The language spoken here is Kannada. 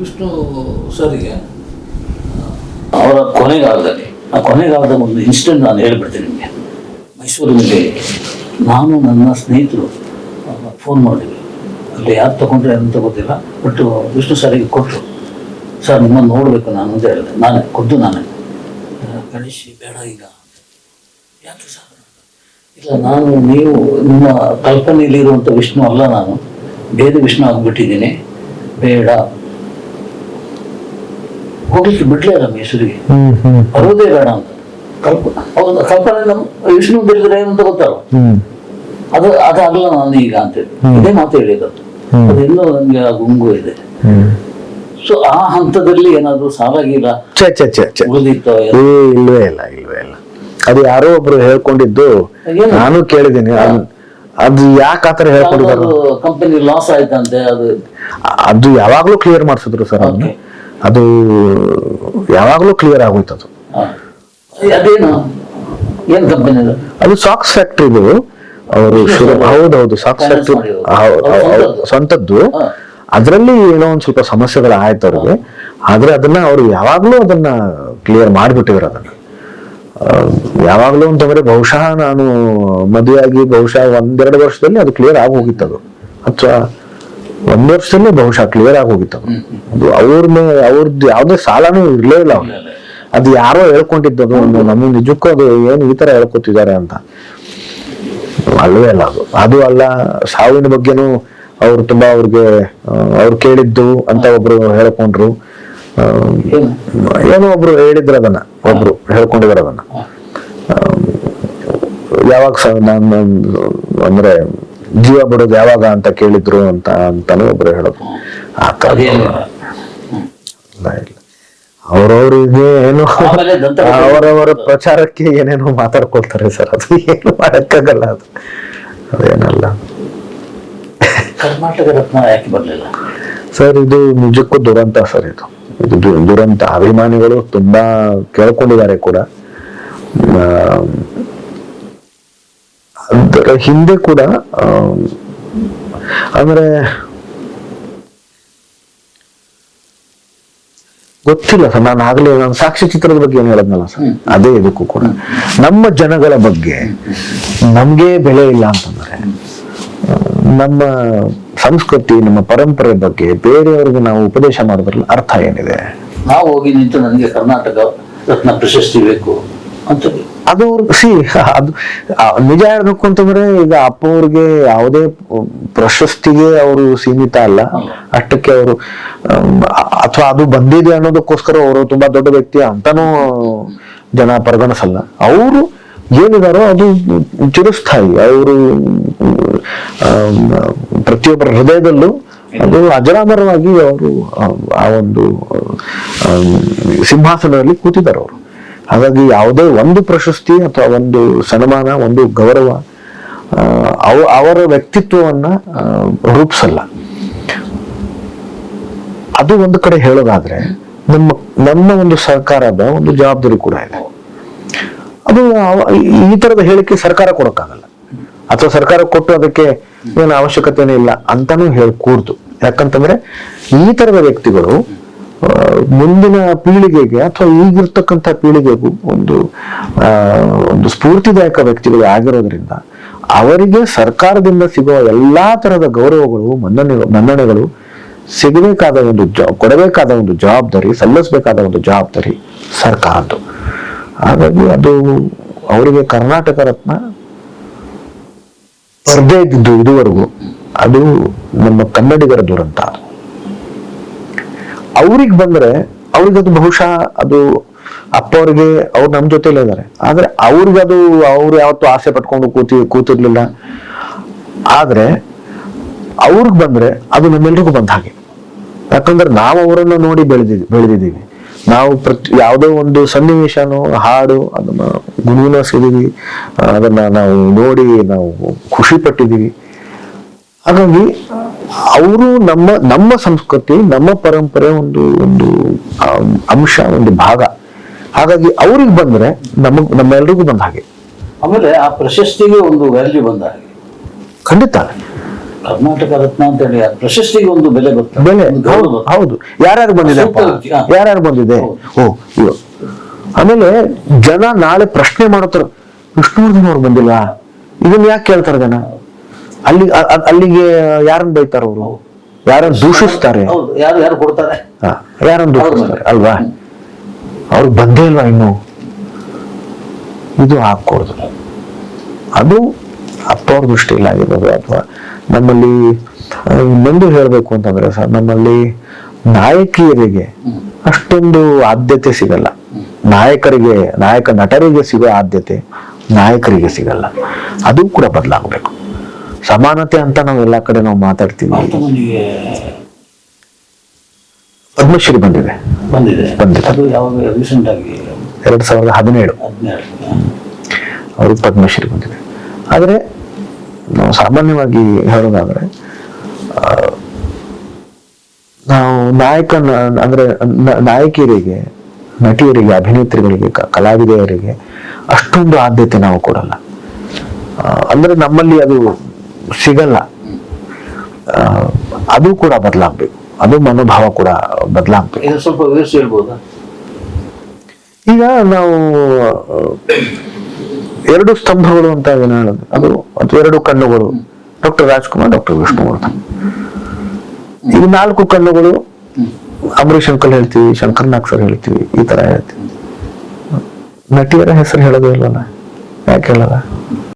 ವಿಷ್ಣು ಸರಿಗೆ? ಅವರ ಕೊನೆಗಾಲದಲ್ಲಿ ಆ ಕೊನೆಗಾಲದ ಒಂದು ಇನ್ಸಿಡೆಂಟ್ ನಾನು ಹೇಳ್ಬಿಡ್ತೀನಿ ನಿಮಗೆ. ಮೈಸೂರಿನಲ್ಲಿ ನಾನು ನನ್ನ ಸ್ನೇಹಿತರು ಫೋನ್ ಮಾಡಿದ್ವಿ. ಅಲ್ಲಿ ಯಾರು ತಗೊಂಡ್ರೆ ಅಂತ ಗೊತ್ತಿಲ್ಲ, ಬಟ್ ವಿಷ್ಣು ಸರಿಗೆ ಕೊಟ್ಟರು. ಸರ್, ನಿಮ್ಮನ್ನು ನೋಡಬೇಕು, ನಾನು ಅಂತ ಹೇಳಿದೆ ನಾನೇ, ಕೊದ್ದು ನಾನೇ. ಕಳಿಸಿ ಬೇಡ ಈಗ. ಯಾಕೆ ಸರ್? ಇಲ್ಲ, ನಾನು, ನೀವು, ನಿಮ್ಮ ಕಲ್ಪನೆಯಲ್ಲಿರುವಂಥ ವಿಷ್ಣು ಅಲ್ಲ ನಾನು. ಬೇರೆ ವಿಷ್ಣು ಆಗಿಬಿಟ್ಟಿದ್ದೀನಿ. ಬೇಡ. ಹೋಗ್ಲಿಕ್ಕೆ ಬಿಡ್ಲೇ ಹ್ಮ್ ಹ್ಮ್. ಬರೋದೇ ಬೇಡ ಅಂತ. ಕಲ್ಪ ಹೌದು ಕಲ್ಪನೆ ನಮ್ಮ ವಿಷ್ಣು ಬಿಡಿದ್ರೆ ಏನಂತ ಗೊತ್ತಲ್ಲ? ಅದು ಅದಾಗಲ್ಲ ನಾನು ಈಗ ಅಂತೇಳಿ. ಇದೇ ಮಾತು ಹೇಳಿದ್ದು. ಅದು ಇನ್ನೂ ನನಗೆ ಆ ಗುಂಗು ಇದೆ. ಸೊ ಆ ಹಂತದಲ್ಲಿ ಏನಾದ್ರು ಸಾಲಾಗಿಲ್ಲ? ಉಳಿದಿತ್ತೋ ಇಲ್ವೇ ಇಲ್ಲ ಇಲ್ವೇ ಇಲ್ಲ. ಅದು ಯಾರೋ ಒಬ್ರು ಹೇಳ್ಕೊಂಡಿದ್ದು? ನಾನು ಕೇಳಿದೀನಿ ಅದು ಯಾಕೆ ಆತರ ಹೇಳ್ಕೊಂಡಿದ್ದಾರೆ? ಕಂಪನಿ ಲಾಸ್ ಆಯ್ತಂತೆ ಅದು ಅದು ಯಾವಾಗ್ಲೂ ಕ್ಲಿಯರ್ ಮಾಡಿಸಿದ್ರು ಸರ್ ಅದನ್ನ. Okay. ಅದು ಯಾವಾಗಲೂ ಕ್ಲಿಯರ್ ಆಗೋಯ್ತು ಅದು ಆ, ಅದೇನು? ಏನ್ ಕಂಪನಿ ಅದು? ಸಾಕ್ಸ್ ಫ್ಯಾಕ್ಟ್ರಿದು ಅವರು ಹೌದೌದು ಸಾಕ್ಸ್ ಫ್ಯಾಕ್ಟ್ರಿ ಸ್ವಂತದ್ದು. ಅದರಲ್ಲಿ ಏನೋ ಒಂದು ಸ್ವಲ್ಪ ಸಮಸ್ಯೆಗಳು ಆಯ್ತು ಅವ್ರಿಗೆ ಆದ್ರೆ ಅದನ್ನ ಅವ್ರು ಯಾವಾಗಲೂ ಅದನ್ನ ಕ್ಲಿಯರ್ ಮಾಡಿಬಿಟ್ಟಿದ್ರು ಅದನ್ನ. ಯಾವಾಗಲೂ ಯಾವಾಗ್ಲೂ ಅಂತಂದ್ರೆ ಬಹುಶಃ ನಾನು ಮದುವೆಯಾಗಿ ಬಹುಶಃ ಒಂದೆರಡು ವರ್ಷದಲ್ಲಿ ಅದು ಕ್ಲಿಯರ್ ಆಗಿ ಹೋಗಿತ್ತು ಅದು. ಅಥವಾ ಒಂದ್ ವರ್ಷದಲ್ಲೇ ಬಹುಶಃ ಕ್ಲಿಯರ್ ಆಗಿ ಹೋಗಿತ್ತು ಅದು ಅವ್ರನ್ನ ಅವ್ರದ್ದು ಯಾವ್ದೇ ಸಾಲನೂ ಇರ್ಲೇ ಇಲ್ಲ ಅವ್ರಿಗೆ. ಅದು ಯಾರೋ ಹೇಳ್ಕೊಂಡಿದ್ದು ಅದು ಒಂದು ನಮಗೆ ನಿಜಕ್ಕೂ ಅದು ಏನು ಈ ತರ ಹೇಳ್ಕೊತಿದ್ದಾರೆ ಅಂತ. ಅಲ್ವೇ ಅಲ್ಲ ಅದು. ಅದು ಅಲ್ಲ ಸಾವಿನ ಬಗ್ಗೆನೂ ಅವ್ರು ತುಂಬಾ ಅವ್ರಿಗೆ ಅವ್ರು ಕೇಳಿದ್ದು ಅಂತ ಒಬ್ರು ಹೇಳ್ಕೊಂಡ್ರು. ಏನೋ? ಒಬ್ರು ಹೇಳಿದ್ರು ಅದನ್ನ ಒಬ್ರು ಹೇಳ್ಕೊಂಡಿದ್ರು ಅದನ್ನ. ಯಾವಾಗ ನಾನು ಅಂದ್ರೆ ಜೀವ ಬಿಡೋದು ಯಾವಾಗ ಅಂತ ಕೇಳಿದ್ರು ಅಂತ ಅಂತಾನು ಒಬ್ರು ಹೇಳೋದು. ಆ ಇಲ್ಲ, ಇಲ್ಲ. ಅವ್ರವ್ರಿಗೆ ಏನು ಅವರವರ ಪ್ರಚಾರಕ್ಕೆ ಏನೇನೋ ಮಾತಾಡ್ಕೊಳ್ತಾರೆ ಸರ್ ಅದು ಏನು ಮಾಡಕ್ಕಾಗಲ್ಲ ಅದು. ಅದೇನಲ್ಲ. ಕರ್ನಾಟಕ ರತ್ನ ಯಾಕೆ ಬರ್ಲಿಲ್ಲ? ಸರ್ ಇದು ನಿಜಕ್ಕೂ ದುರಂತ ಸರ್ ಇದು. ಇದು ದುರಂತ. ಅಭಿಮಾನಿಗಳು ತುಂಬಾ ಕೇಳ್ಕೊಂಡಿದ್ದಾರೆ ಕೂಡ. ಆ, ಅದರ ಹಿಂದೆ ಕೂಡ ಅಂದ್ರೆ ಗೊತ್ತಿಲ್ಲ ಸರ್ ನಾನು ಆಗಲೇ ನಾನು ಸಾಕ್ಷಿ ಚಿತ್ರದ ಬಗ್ಗೆ ಏನು ಹೇಳದ್ನಲ್ಲ ಸರ್ ಅದೇ ಇದಕ್ಕೂ ಕೂಡ. ನಮ್ಮ ಜನಗಳ ಬಗ್ಗೆ ನಮ್ಗೆ ಬೆಲೆ ಇಲ್ಲ ಅಂತಂದ್ರೆ ನಮ್ಮ ಸಂಸ್ಕೃತಿ ನಮ್ಮ ಪರಂಪರೆ ಬಗ್ಗೆ ಬೇರೆಯವರಿಗೆ ನಾವು ಉಪದೇಶ ಮಾಡೋದ್ರಲ್ಲಿ ಅರ್ಥ ಏನಿದೆ? ನಾವು ಹೋಗಿ ನಿಂತು ನನಗೆ ಕರ್ನಾಟಕ ರತ್ನ ಪ್ರಶಸ್ತಿ ಬೇಕು ಅಂತ ಅದು ಅವ್ರ ಸಿ ಅದು ನಿಜ ಹೇಳ್ಬೇಕು ಅಂತಂದ್ರೆ ಈಗ ಅಪ್ಪ ಅವ್ರಿಗೆ ಯಾವುದೇ ಪ್ರಶಸ್ತಿಗೆ ಅವರು ಸೀಮಿತ ಅಲ್ಲ. ಅಷ್ಟಕ್ಕೆ ಅವರು ಅಥವಾ ಅದು ಬಂದಿದೆ ಅನ್ನೋದಕ್ಕೋಸ್ಕರ ಅವರು ತುಂಬಾ ದೊಡ್ಡ ವ್ಯಕ್ತಿ ಅಂತಾನೂ ಜನ ಪರಿಗಣಿಸಲ್ಲ. ಅವರು ಏನಿದಾರೋ ಅದು ಚಿರಸ್ಥಾಯಿ. ಅವರು ಪ್ರತಿಯೊಬ್ಬರ ಹೃದಯದಲ್ಲೂ ಅದು ಅಜರಾಮರವಾಗಿ ಅವರು ಆ ಒಂದು ಸಿಂಹಾಸನದಲ್ಲಿ ಕೂತಿದ್ದಾರೆ ಅವರು. ಹಾಗಾಗಿ ಯಾವುದೇ ಒಂದು ಪ್ರಶಸ್ತಿ ಅಥವಾ ಒಂದು ಸನ್ಮಾನ, ಒಂದು ಗೌರವ ಅವ- ಅವರ ವ್ಯಕ್ತಿತ್ವವನ್ನ ರೂಪಿಸಲ್ಲ. ಅದು ಒಂದು ಕಡೆ ಹೇಳೋದಾದ್ರೆ, ನಮ್ಮ ನಮ್ಮ ಒಂದು ಸರ್ಕಾರದ ಒಂದು ಜವಾಬ್ದಾರಿ ಕೂಡ ಇದೆ. ಅದು ಈ- ತರದ ಹೇಳಿಕೆ ಸರ್ಕಾರ ಕೊಡೋಕ್ಕಾಗಲ್ಲ. ಅಥವಾ ಸರ್ಕಾರ ಕೊಟ್ಟು ಅದಕ್ಕೆ ಏನು ಅವಶ್ಯಕತೆನೇ ಇಲ್ಲ ಅಂತಾನೂ ಹೇಳಿ ಕೂರ್ದು ಯಾಕಂತಂದ್ರೆ ಈ ತರದ ವ್ಯಕ್ತಿಗಳು ಮುಂದಿನ ಪೀಳಿಗೆಗೆ ಅಥವಾ ಈಗಿರ್ತಕ್ಕಂಥ ಪೀಳಿಗೆಗೂ ಒಂದು ಒಂದು ಸ್ಫೂರ್ತಿದಾಯಕ ವ್ಯಕ್ತಿಗಳು ಆಗಿರೋದ್ರಿಂದ ಅವರಿಗೆ ಸರ್ಕಾರದಿಂದ ಸಿಗುವ ಎಲ್ಲಾ ತರಹದ ಗೌರವಗಳು ಮನ್ನಣೆ ಮನ್ನಣೆಗಳು ಸಿಗಬೇಕಾದ ಒಂದು ಜ, ಕೊಡಬೇಕಾದ ಒಂದು ಜವಾಬ್ದಾರಿ, ಸಲ್ಲಿಸಬೇಕಾದ ಒಂದು ಜವಾಬ್ದಾರಿ ಸರ್ಕಾರದ್ದು. ಹಾಗಾಗಿ ಅದು ಅವರಿಗೆ ಕರ್ನಾಟಕ ರತ್ನ ಸ್ಪರ್ಧೆ ಇದ್ದಿದ್ದು ಇದುವರೆಗೂ ಅದು ನಮ್ಮ ಕನ್ನಡಿಗರ ದುರಂತ. ಅವ್ರಿಗೆ ಬಂದ್ರೆ ಅವ್ರಿಗೆ ಅದು ಬಹುಶಃ ಅದು ಅಪ್ಪ ಅವ್ರಿಗೆ ಅವ್ರು ನಮ್ಮ ಜೊತೆಲೇ ಇದ್ದಾರೆ ಆದ್ರೆ ಅವ್ರಿಗೆ ಅದು ಅವ್ರು ಯಾವತ್ತೂ ಆಸೆ ಪಟ್ಕೊಂಡು ಕೂತಿ ಕೂತಿರ್ಲಿಲ್ಲ. ಆದ್ರೆ ಅವ್ರಿಗೆ ಬಂದ್ರೆ ಅದು ನಮ್ಮೆಲ್ರಿಗೂ ಬಂದ ಹಾಗೆ. ಯಾಕಂದ್ರೆ ನಾವು ಅವರನ್ನ ನೋಡಿ ಬೆಳೆದಿದ್ವಿ ಬೆಳೆದಿದ್ದೀವಿ. ನಾವು ಪ್ರತಿ ಯಾವುದೋ ಒಂದು ಸನ್ನಿವೇಶನೋ, ಹಾಡು, ಅದನ್ನ ಗುಣಗುಣಿಸಿದೀವಿ ಅದನ್ನ ನಾವು ನೋಡಿ ನಾವು ಖುಷಿ ಪಟ್ಟಿದ್ದೀವಿ. ಹಾಗಾಗಿ ಅವರು ನಮ್ಮ ನಮ್ಮ ಸಂಸ್ಕೃತಿ ನಮ್ಮ ಪರಂಪರೆ ಒಂದು ಒಂದು ಅಂಶ ಒಂದು ಭಾಗ. ಹಾಗಾಗಿ ಅವ್ರಿಗೆ ಬಂದ್ರೆ ನಮಗ್ ನಮ್ಮೆಲ್ರಿಗೂ ಬಂದ ಹಾಗೆ. ಆಮೇಲೆ ಆ ಪ್ರಶಸ್ತಿಗೆ ಒಂದು ವ್ಯಾಲ್ಯೂ ಬಂದ ಹಾಗೆ. ಖಂಡಿತ. ಕರ್ನಾಟಕ ರತ್ನ ಅಂತ ಹೇಳಿ ಆ ಪ್ರಶಸ್ತಿಗೆ ಒಂದು ಬೆಲೆ ಬರ್ತದೆ ಬೆಲೆ ಹೌದು ಯಾರ್ಯಾರು ಬಂದಿದೆ ಯಾರ್ಯಾರು ಬಂದಿದೆ? ಓ ಆಮೇಲೆ ಜನ ನಾಳೆ ಪ್ರಶ್ನೆ ಮಾಡತ್ತಾರ ವಿಷ್ಣುವರ್ಧನ್ ಅವ್ರು ಬಂದಿಲ್ಲ? ಇದನ್ನ ಯಾಕೆ ಕೇಳ್ತಾರೆ ಜನ? ಅಲ್ಲಿ ಅಲ್ಲಿಗೆ ಯಾರನ್ನ ಬೈತಾರ ಅವರು? ಯಾರನ್ನ ದೂಷಿಸ್ತಾರೆ? ಯಾರು ಯಾರು ಕೊಡ್ತಾರೆ? ಯಾರನ್ನ ದೂಷಿಸ್ತಾರೆ ಅಲ್ವಾ? ಅವ್ರು ಬಂದೇ ಇಲ್ವಾ ಇನ್ನು. ಇದು ಹಾಕೂಡ್ದು ಅದು ಅಪ್ಪವ್ರ ದೃಷ್ಟಿಯಲ್ಲಿ ಆಗಿರೋದು ಅಥವಾ ನಮ್ಮಲ್ಲಿ ಇನ್ನೊಂದು ಹೇಳಬೇಕು ಅಂತಂದ್ರೆ ಸರ್ ನಮ್ಮಲ್ಲಿ ನಾಯಕಿಯರಿಗೆ ಅಷ್ಟೊಂದು ಆದ್ಯತೆ ಸಿಗಲ್ಲ. ನಾಯಕರಿಗೆ ನಾಯಕ ನಟರಿಗೆ ಸಿಗೋ ಆದ್ಯತೆ ನಾಯಕರಿಗೆ ಸಿಗಲ್ಲ. ಅದು ಕೂಡ ಬದಲಾಗಬೇಕು. ಸಮಾನತೆ ಅಂತ ನಾವು ಎಲ್ಲಾ ಕಡೆ ನಾವು ಮಾತಾಡ್ತೀವಿ. ಪದ್ಮಶ್ರೀ ಬಂದಿದೆ. ಬಂದಿದೆ. ಎರಡ್ ಸಾವಿರದ ಹದಿನೇಳು. ಅವ್ರಿಗೆ ಪದ್ಮಶ್ರೀ ಬಂದಿದೆ. ಆದರೆ ನಾವು ಸಾಮಾನ್ಯವಾಗಿ ಹೇಳೋದಾದ್ರೆ ನಾವು ನಾಯಕ ಅಂದ್ರೆ ನಾಯಕಿಯರಿಗೆ ನಟಿಯರಿಗೆ ಅಭಿನೇತ್ರಿಗಳಿಗೆ ಕಲಾವಿದೆಯರಿಗೆ ಅಷ್ಟೊಂದು ಆದ್ಯತೆ ನಾವು ಕೊಡಲ್ಲ. ಅಂದ್ರೆ ನಮ್ಮಲ್ಲಿ ಅದು ಸಿಗಲ್ಲ. ಅದು ಕೂಡ ಬದಲಾಗ್ಬೇಕು. ಅದು ಮನೋಭಾವ ಕೂಡ ಬದಲಾಗ್ಬೇಕು. ಇದು ಸ್ವಲ್ಪ ವಿವರಿಸಿ ಹೇಳ್ಬೋದಾ? ಈಗ ನಾವು ಎರಡು ಸ್ತಂಭಗಳು ಅಂತ ಏನು ಹೇಳೋದು? ಅದು ಅಥವಾ ಎರಡು ಕಣ್ಣುಗಳು. Doctor Rajkumar doctor Vishnuvardhan. ಈ ನಾಲ್ಕು ಕಣ್ಣುಗಳು ಅಂಬರೀಷ್ ಅಂಕಲ್ ಹೇಳ್ತೀವಿ ಶಂಕರ್ ನಾಗ್ ಸರ್ ಹೇಳ್ತೀವಿ ಈ ತರ ಹೇಳ್ತೀವಿ. ನಟಿಯರ ಹೆಸರು ಹೇಳೋದೇ ಇಲ್ವಲ್ಲ ಯಾಕೆ ಹೇಳಲ್ಲ?